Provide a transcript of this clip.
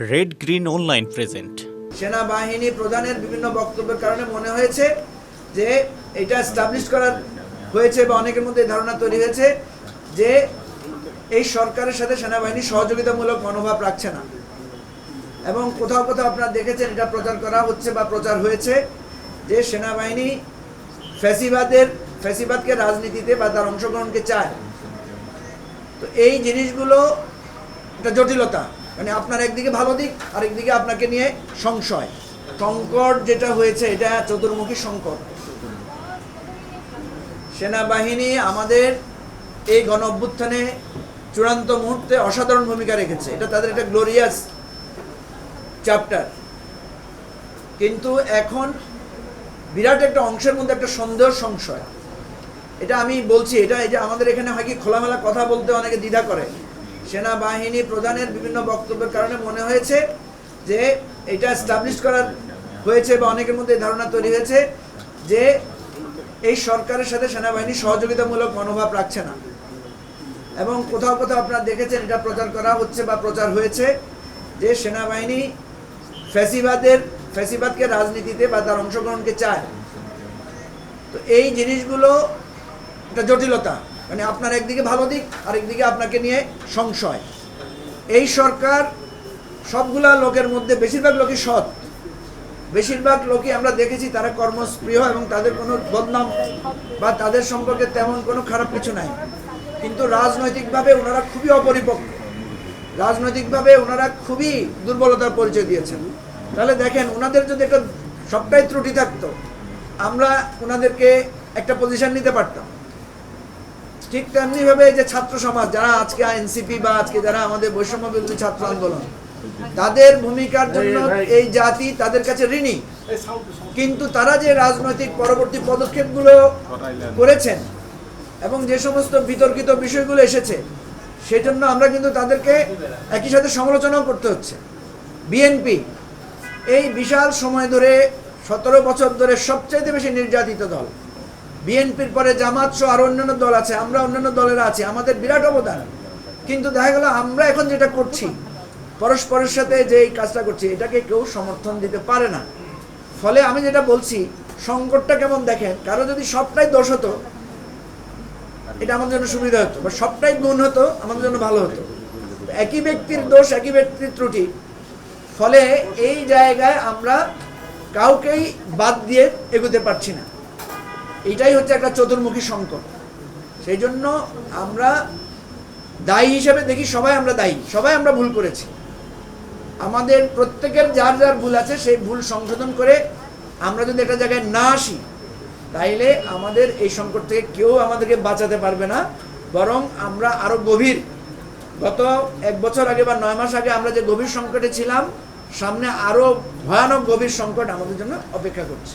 Red green online present সেনাবাহিনী প্রধানের বিভিন্ন বক্তব্যের কারণে মনে হয়েছে যে এটা স্টাবলিশ করার হয়েছে বা অনেকের মধ্যে ধারণা তৈরি হয়েছে যে এই সরকারের সাথে সেনাবাহিনী সহযোগিতামূলক মনোভাব রাখছে না। এবং কোথাও কোথাও আপনারা দেখেছেন এটা প্রচার করা হচ্ছে বা প্রচার হয়েছে যে সেনাবাহিনী ফ্যাসিবাদের, ফ্যাসিবাদকে রাজনীতিতে বা তার অংশগ্রহণকে চায়। তো এই জিনিসগুলো একটা জটিলতা। মানে আপনার একদিকে ভালো দিক আর একদিকে আপনাকে নিয়ে সংশয়। সংকট যেটা হয়েছে, এটা চতুর্মুখী সংকট। সেনাবাহিনী আমাদের এই গণ অভ্যুত্থানে চূড়ান্ত মুহূর্তে অসাধারণ ভূমিকা রেখেছে। এটা তাদের একটা গ্লোরিয়াস চ্যাপ্টার কিন্তু এখন বিরাট একটা অংশের মধ্যে একটা সন্দেহ, সংশয়। এটা আমি বলছি, এটা এই যে আমাদের এখানে হয় কি খোলামেলা কথা বলতে অনেকে দ্বিধা করে। সেনাবাহিনী প্রধানের বিভিন্ন বক্তব্যের কারণে মনে হয়েছে যে এটা স্টাবলিশ করার হয়েছে বা অনেকের মধ্যে ধারণা তৈরি হয়েছে যে এই সরকারের সাথে সেনাবাহিনী সহযোগিতামূলক মনোভাব রাখছে না। এবং কোথাও কোথাও আপনারা দেখেছেন এটা প্রচার করা হচ্ছে বা প্রচার হয়েছে যে সেনাবাহিনী ফ্যাসিবাদের, ফ্যাসিবাদকে রাজনীতিতে বা তার অংশগ্রহণকে চায়। তো এই জিনিসগুলো একটা জটিলতা। মানে আপনার একদিকে ভালো দিক আর একদিকে আপনাকে নিয়ে সংশয়। এই সরকার সবগুলা লোকের মধ্যে বেশিরভাগ লোকই সৎ। বেশিরভাগ লোকই আমরা দেখেছি তারা কর্মস্পৃহ এবং তাদের কোনো বদনাম বা তাদের সম্পর্কে তেমন কোনো খারাপ কিছু নাই। কিন্তু রাজনৈতিকভাবে ওনারা খুবই অপরিপক্ক। রাজনৈতিকভাবে ওনারা খুবই দুর্বলতার পরিচয় দিয়েছেন। তাহলে দেখেন, ওনাদের যদি একটা সবটাই ত্রুটি থাকতো, আমরা ওনাদেরকে একটা পজিশন নিতে পারতাম। ঠিক তেমনিভাবে যে ছাত্র সমাজ যারা আজকে এনসিপি বা আজকে যারা আমাদের বৈষম্য বিরোধী ছাত্র আন্দোলন তাদের ভূমিকার জন্য এই জাতি তাদের কাছে ঋণী। কিন্তু তারা যে রাজনৈতিক পরবর্তী পদক্ষেপগুলো করেছেন এবং যে সমস্ত বিতর্কিত বিষয়গুলো এসেছে সেজন্য আমরা কিন্তু তাদেরকে একই সাথে সমালোচনাও করতে হচ্ছে। বিএনপি এই বিশাল সময় ধরে সতেরো বছর ধরে সবচাইতে বেশি নির্যাতিত দল। বিএনপির পরে জামাত সহ আরও অন্যান্য দল আছে, আমরা অন্যান্য দলের আছি, আমাদের বিরাট অবদান। কিন্তু দেখা গেল, আমরা এখন যেটা করছি, পরস্পরের সাথে যে এই কাজটা করছি, এটাকে কেউ সমর্থন দিতে পারে না। ফলে আমি যেটা বলছি, সংকটটা কেমন দেখেন? কারও যদি সবটাই দোষ হতো, এটা আমাদের জন্য সুবিধা হতো, বা সবটাই গুণ হতো আমাদের জন্য ভালো হতো। একই ব্যক্তির দোষ, একই ব্যক্তির ত্রুটি। ফলে এই জায়গায় আমরা কাউকেই বাদ দিয়ে এগোতে পারছি না। এটাই হচ্ছে একটা চতুর্মুখী সংকট। সেই জন্য আমরা দায়ী হিসেবে দেখি, সবাই আমরা দায়ী, সবাই আমরা ভুল করেছি। আমাদের প্রত্যেকের যার যার ভুল আছে, সেই ভুল সংশোধন করে আমরা যদি একটা জায়গায় না আসি, তাইলে আমাদের এই সংকট থেকে কেউ আমাদেরকে বাঁচাতে পারবে না। বরং আমরা আরও গভীর। গত এক বছর আগে বা নয় মাস আগে আমরা যে গভীর সংকটে ছিলাম, সামনে আরও ভয়ানক গভীর সংকট আমাদের জন্য অপেক্ষা করছে।